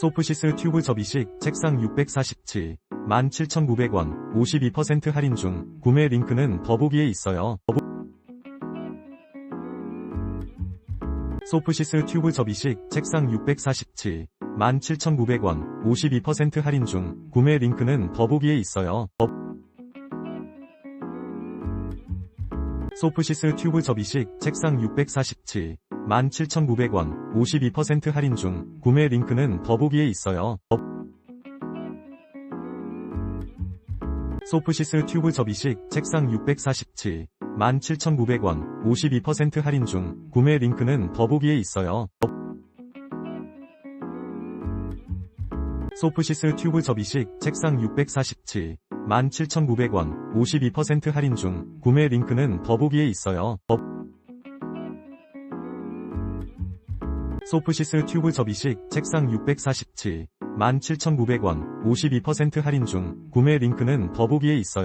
소프시스 튜브 접이식 책상 647 17,900원 52% 할인 중 구매 링크는 더보기에 있어요. 소프시스 튜브 접이식 책상 647 17,900원 52% 할인 중 구매 링크는 더보기에 있어요. 더... 소프시스 튜브 접이식 책상 647 17,900원 52% 할인 중 구매 링크는 더보기에 있어요. 더... 소프시스 튜브 접이식 책상 647 17,900원 52% 할인 중 구매 링크는 더보기에 있어요. 더... 소프시스 튜브 접이식 책상 647 17,900원 52% 할인 중 구매 링크는 더보기에 있어요. 소프시스 튜브 접이식 책상 647 17,900원 52% 할인 중 구매 링크는 더보기에 있어요.